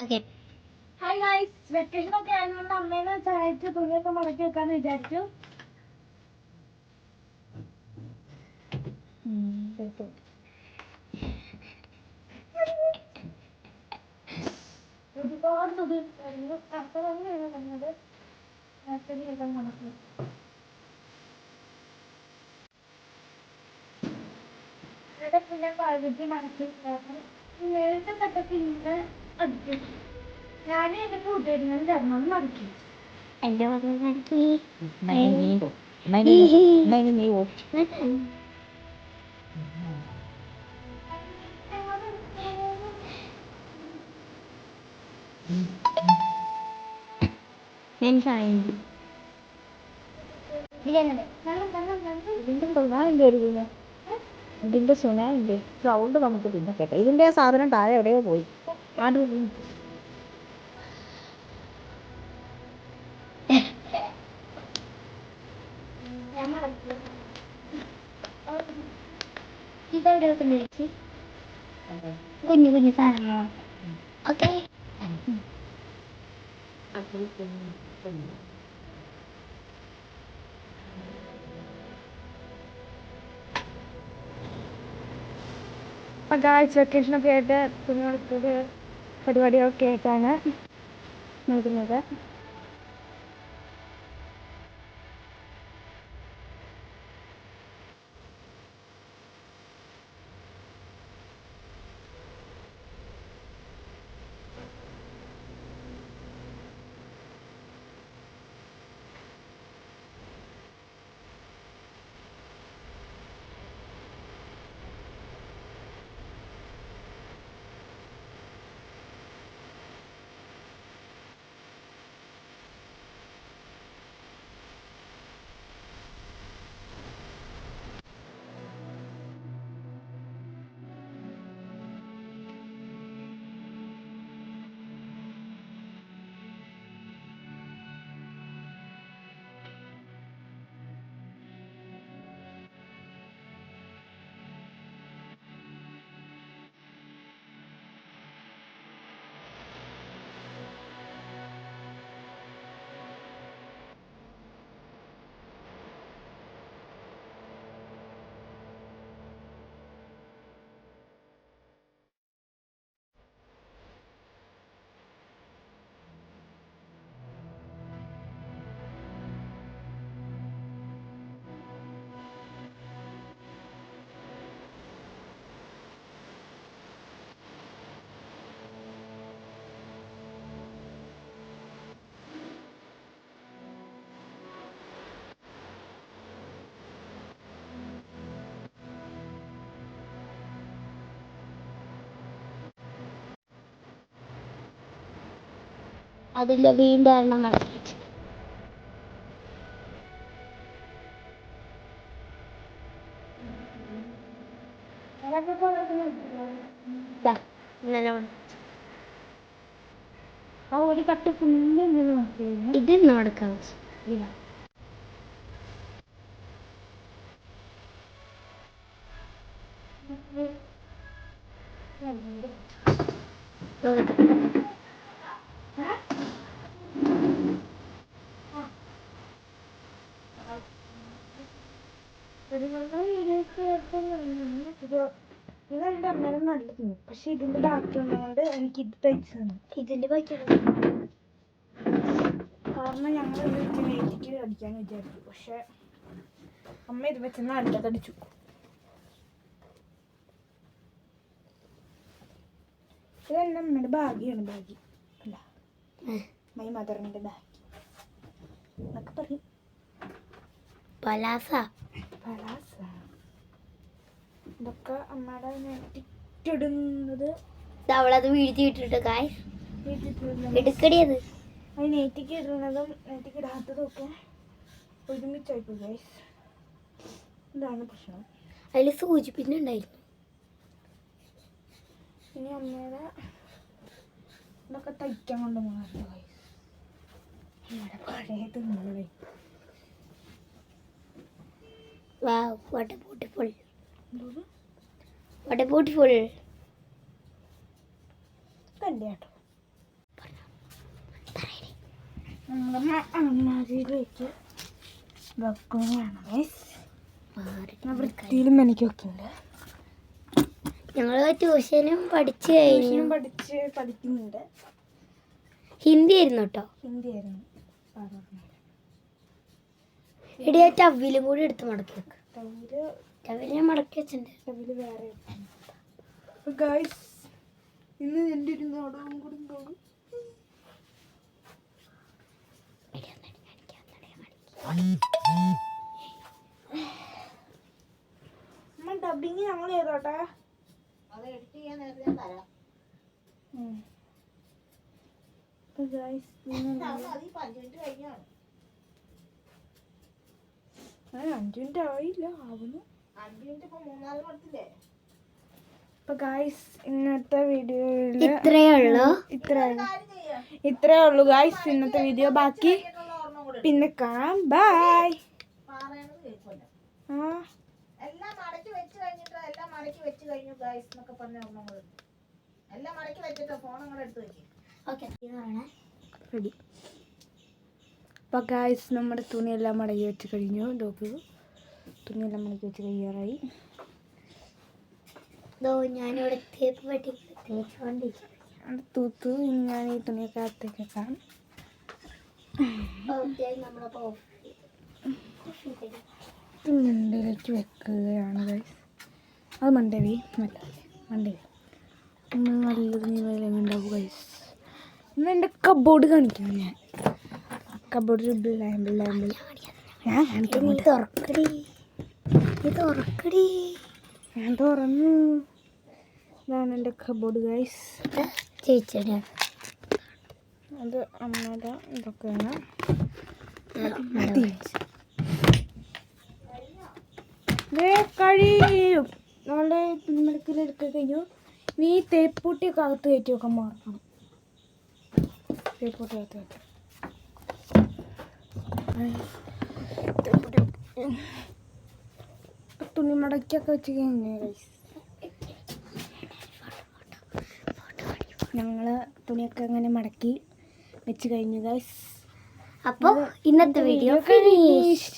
Hi guys vacation ഒക്കെ ആയതുകൊണ്ട് അമ്മേനെ സഹായിച്ച് തുണിയൊക്കെ മടക്കി വെക്കാന്ന് വിചാരിച്ചു ഒരുപാട് തുണി. നേരത്തെ എല്ലാം മടക്കി. ഇവിടെ പിന്നെ പകുതി മടക്കി. നേരത്തെ തൊട്ടൊക്കെ ഇങ്ങനെ ഞാൻ ഇതിന്റെ പിന്നെ ഇതിന്റെ സുനാമിന്റെ സൗണ്ട് നമുക്ക് പിന്നെ കേട്ടോ ഇതിന്റെ സാധനം താഴെ എവിടെയോ പോയി. I don't know. Kita udah kena sih. Kunci kunci sana. Oke. Aku kunci. guys, vacation of your dad, to അതിന്റെ ആയിട്ടാണ് എണ്ണം വന്നു. ആ ഒരു കട്ട് നോക്കിയിരുന്നു ഇതെന്ന് കൊടുക്കാം ഇതെന്റെ അമ്മേനെ പക്ഷെ ഇതിന്റെ ബാക്കി ഉള്ളതുകൊണ്ട് എനിക്ക് ഇത് തയ്ച്ചു തന്നു ഇതിന്റെ ബാക്കി കാരണം ഞങ്ങൾ ഇത് അടിക്കാന്ന് വിചാരിച്ചു. പക്ഷെ അമ്മ ഇത് വെച്ച് നല്ലതടിച്ചു ഇത് എന്റെ അമ്മയുടെ ഭാഗ്യാണ് ഭാഗ്യം അല്ല മൈ മദറിന്റെ ഭാഗ്യം എന്നൊക്കെ പറയും. പലാസ. പലാസ? ഇതൊക്കെ അമ്മയുടെ നെറ്റിട്ടിടുന്നത് അവളത് വീഴ്ത്തി വിട്ടിട്ട് കായ് എടുക്കടിയത് അത്. നെറ്റിക്ക് ഇടുന്നതും നെറ്റിക്ക് ഇടാത്തതും ഒക്കെ ഒരുമിച്ചായിപ്പോ ഗൈസ് ഇതാണ് പ്രശ്നം. അതിൽ സൂചിപ്പിന്നുണ്ടായിരുന്നു ഇനി അമ്മയുടെ ഇതൊക്കെ തയ്ക്കാൻ കൊണ്ട് മാറുന്നു ഗൈസ് അമ്മയുടെ പഴയ തിന്നുകളെ വാ a beautiful. What a beautiful. ഇതെന്റെ കേട്ടോ. വൃത്തിയിലും എനിക്ക് വെക്കുന്നുണ്ട് ഞങ്ങൾ ട്യൂഷനും പഠിച്ചു കഴിഞ്ഞു. പഠിച്ച് പഠിക്കുന്നുണ്ട്. ഹിന്ദി ആയിരുന്നു കേട്ടോ. ഹിന്ദി ആയിരുന്നു. സാധാരണ. ഇടി ആ ടവ്വിലും കൂടി എടുത്ത് മടക്കി വെക്ക്. ഞാൻ മടക്കി വെച്ചിട്ടുണ്ട്. തമിഴ് വേറെ. ഗൈസ് ഇന്ന് എന്റെ ഒരു നാടകം കൂടി പോകും ഡബിങ് ഞങ്ങൾ ചെയ്തോട്ടെ. നമ്മൾ ആ, അഞ്ച് മിനിറ്റ് ആയില്ല ആവുന്നു. അപ്പൊ ഗായ്സ് ഇന്നത്തെ വീഡിയോയിൽ ഇത്രയേ ഉള്ളൂ. ഇത്ര ഉള്ളൂ. ഗായ്സ് ഇന്നത്തെ വീഡിയോ ബാക്കി. പിന്നെ കാണാം. ബൈ ആ. എല്ലാം മടക്കി വെച്ച് കഴിഞ്ഞിട്ട്? എല്ലാം മടക്കി വെച്ച് കഴിഞ്ഞു ഗൈസ് എന്നൊക്കെ പറഞ്ഞ ഓർമ്മകൾ എല്ലാം മടക്കി വെച്ചിട്ട്? ഫോൺ അങ്ങോട്ട് എടുത്ത് വെക്കും. ഓക്കെ റെഡി അപ്പോൾ ഗായ്സ് നമ്മുടെ തുണിയെല്ലാം മടക്കി വെച്ച് കഴിഞ്ഞു. നോക്കൂ തുണിയെല്ലാം മടക്കി വെച്ച് തയ്യാറായി. ഞാനിവിടെ തൂത്തു ഞാൻ ഈ തുണിയൊക്കെ അകത്തേക്ക് വെക്കാം. മണ്ടയിലേക്ക് വെക്കുകയാണ് ഗൈസ് അത് മണ്ടവി അല്ല മണ്ടവി. നല്ലത് നീ ഉണ്ടാവും ഗൈസ് ഇന്ന് എന്റെ കബോർഡ് കാണിക്കാം ഞാൻ. കബോർഡിൽ ബിള്ളായം ബിള്ളായം ഞാൻ കാണിക്കാൻ തുറക്കടി നീ തുറക്കടി ഞാൻ തുറന്നു ഇതാണ് എന്റെ കബോർഡ് ഗൈസ് ചേച്ചിയുടെ. അത് അമ്മയുടെ ഇതൊക്കെയാണ് ദേ കഴിയും. നമ്മളുടെ തുണിമടക്കിലെടുക്ക കഴിഞ്ഞു. ഈ തേപ്പൂട്ടിയൊക്കെ അകത്ത് കയറ്റിയൊക്കെ മാറണം. തേപ്പൂട്ടി അകത്ത് കയറ്റി തുണി മടക്കിയൊക്കെ വെച്ച് കഴിഞ്ഞു ഞങ്ങൾ തുണിയൊക്കെ അങ്ങനെ മടക്കി വെച്ച് കഴിഞ്ഞു ഗൈസ് അപ്പൊ ഇന്നത്തെ വീഡിയോ ഫിനിഷ്